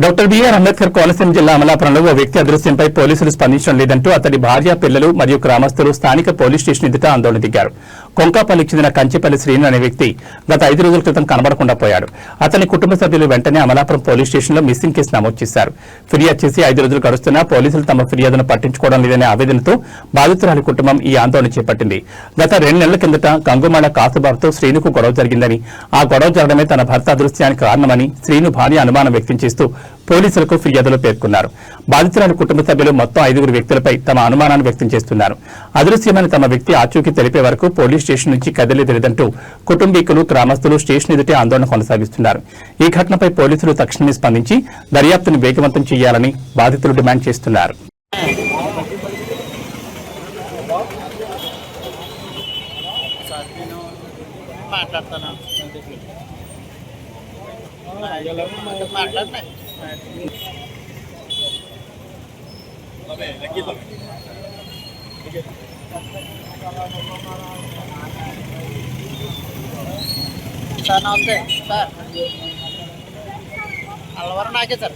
Doctor BR Ambedkar Konaseema జిల్లా అమలాపురంలో ఓ వ్యక్తి అదృశ్యంపై పోలీసులు స్పందించడం లేదంటూ అతడి భార్య పిల్లలు మరియు గ్రామస్తులు స్థానిక పోలీస్ స్టేషన్ ఎదుట ఆందోళన దిగారు. కొంకాపల్లికి చెందిన కంచిపల్లి శ్రీను అనే వ్యక్తి గత ఐదు రోజుల క్రితం కనబడకుండా పోయాడు. అతని కుటుంబ సభ్యులు వెంటనే అమలాపురం పోలీస్ స్టేషన్లో మిస్సింగ్ కేసు నమోదు చేశారు. ఫిర్యాదు చేసి ఐదు రోజులు గడుస్తున్నా పోలీసులు తమ ఫిర్యాదును పట్టించుకోవడం లేదనే ఆవేదనతో బాధితురాలి కుటుంబం ఈ ఆందోళన చేపట్టింది. గత రెండు నెలల కిందట గంగుమాల కాసుబాబుతో శ్రీనుకు గొడవ జరిగిందని ఆ గొడవ జరగడమే తన భర్త అదృశ్యానికి కారణమని శ్రీను భార్య అనుమానం వ్యక్తం చేస్తూ పోలీసులకు ఫిర్యాదులో పేర్కొన్నారు. బాధితురాలి కుటుంబ సభ్యులు మొత్తం ఐదుగురు వ్యక్తులపై తమ అనుమానాన్ని వ్యక్తం చేస్తున్నారు. అదృశ్యమైన తమ వ్యక్తి ఆచూకీ తెలిపే వరకు పోలీసు స్టేషన్ నుంచి కదిలేది కుటుంబీకులు గ్రామస్తులు స్టేషన్ ఎదుటే ఆందోళన కొనసాగిస్తున్నారు. ఈ ఘటనపై పోలీసులు తక్షణమే స్పందించి దర్యాప్తును వేగవంతం చేయాలని బాధితులు డిమాండ్ చేస్తున్నారు. మాట్లాడతాను. సార్ నమస్తే సార్ అల్లవరం నాకే సార్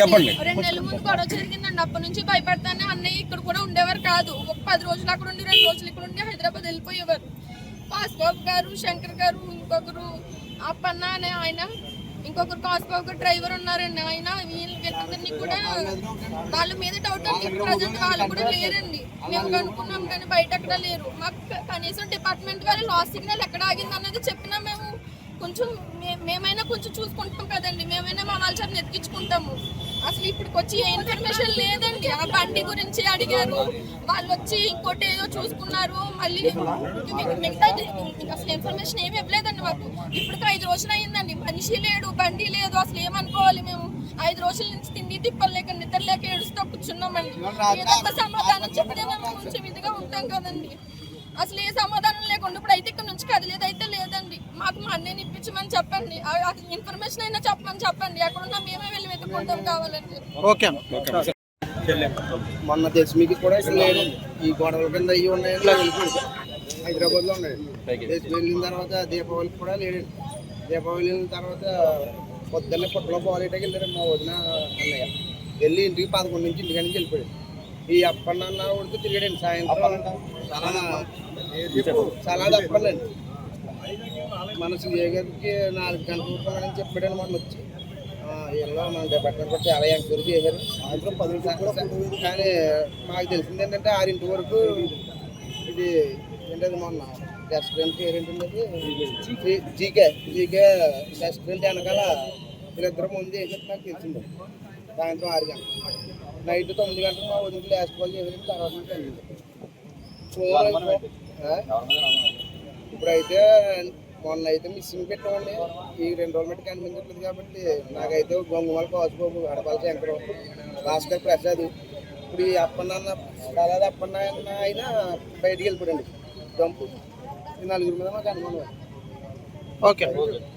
చెప్పండి. రెండు నెలల ముందు గొడవ జరిగిందండి. అప్పటి నుంచి భయపడతానే అన్నయ్య ఇక్కడ కూడా ఉండేవారు కాదు. ఒక పది రోజులు అక్కడ ఉండి రెండు రోజులు ఇక్కడ ఉండి హైదరాబాద్ వెళ్ళిపోయేవారు. కాసుబాబు గారు శంకర్ గారు ఇంకొకరు అప్పన్న అనే ఆయన ఇంకొకరు కాసుబాబు గారు డ్రైవర్ ఉన్నారండి ఆయన. వీళ్ళ వీళ్ళందరినీ కూడా వాళ్ళ మీద డౌట్ ప్రజెంట్ వాళ్ళు కూడా లేరండి. మేము కనుక్కున్నాం కానీ బయట ఎక్కడ లేరు. మాకు కనీసం డిపార్ట్మెంట్ వాళ్ళు లాస్ట్ సిగ్నల్ ఎక్కడ ఆగింది అన్నది చెప్పినా మేము కొంచెం మేమైనా కొంచెం చూసుకుంటాం కదండి. మేమైనా మా వాళ్ళ చేత అసలు ఇప్పటికి వచ్చి ఏ ఇన్ఫర్మేషన్ లేదండి. ఆ బండి గురించి అడిగారు. వాళ్ళు వచ్చి ఇంకోటి ఏదో చూసుకున్నారు. మళ్ళీ మిగతా అసలు ఇన్ఫర్మేషన్ ఏమి ఇవ్వలేదండి మాకు. ఇప్పటికి ఐదు రోజులు అయిందండి. మనిషి లేడు బండి లేదు. అసలు ఏమనుకోవాలి మేము? ఐదు రోజుల నుంచి తిండి తిప్పలేక నిద్ర లేక ఏడుస్తూ కూర్చున్నామండి. ఏదో సమాధానం చెప్తే మేము కొంచెం ఇదిగా ఉంటాం కదండి. అసలు ఏ సమాధానం లేకుండా ఇప్పుడు అయితే ఇక్కడ నుంచి కదిలేదు అయితే లేదండి మాకు మా అన్నయ్యని ఇప్పించమని చెప్పండి. ఆ- ఆ ఇన్ఫర్మేషన్ అయినా చెప్పమని చెప్పండి. ఎక్కడున్నా మేమే వెళ్ళి వెతుక్కుంటాం కావాలండి ఓకే మొన్న తెలిసి మీకు కూడా లేడు ఈ గొడవల కింద ఇవి ఉన్నాయని హైదరాబాద్లో ఉన్నాయి. తెలిసి వెళ్ళిన తర్వాత దీపావళికి కూడా లేడు. దీపావళి వెళ్ళిన తర్వాత పొద్దున్నే పుట్టలో పోలేటకి వెళ్ళారు మా వదిన అన్నయ్య వెళ్ళి ఇంటికి పదకొండు నుంచి ఇంటికి నుంచి వెళ్ళిపోయాడు. ఈ అప్పన్న అన్న ఉడికి తిరిగాడండి సాయంత్రం. చాలా చాలా తప్పండి మన సీఏ గారికి నాలుగు గంటల వరకు చెప్పాడని మనం వచ్చి. ఆ, ఇలా మన డిపార్ట్మెంట్ కూడా చాలా ఎంక్వైరీ చేశారు. సాయంత్రం పది నిమిషాలు కానీ మాకు తెలిసింది ఏంటంటే ఆరింటి వరకు ఇది ఏంటది మొన్న రెస్టారెంట్ పేరు ఏంటంటే జీకే జీకే రెస్టారెంట్ వెనకాల వీళ్ళిద్దరు ముందు వేసేది నాకు తెలిసింది. సాయంత్రం ఆరు గంటలు. నైట్ తొమ్మిది గంటలకు మా వదిలికి లాస్ట్ కాల్ చేసిన తర్వాత ఫోన్? ఇప్పుడైతే మొన్న అయితే మిస్సింగ్ పెట్టామండి ఈ రెండు రోజులు మట్టి కనిపించట్లేదు కాబట్టి నాకైతే గొంగుమల కాసుబాబు అడపాల శంకరం భాస్కర్ ప్రసాద్. ఇప్పుడు ఈ అప్పన్న ప్రసాద్ అప్పన్న అయినా బయటికి వెళ్ళిపోయాడు జంపు ఈ నలుగురు మీద మాకు అనుమానం ఓకే.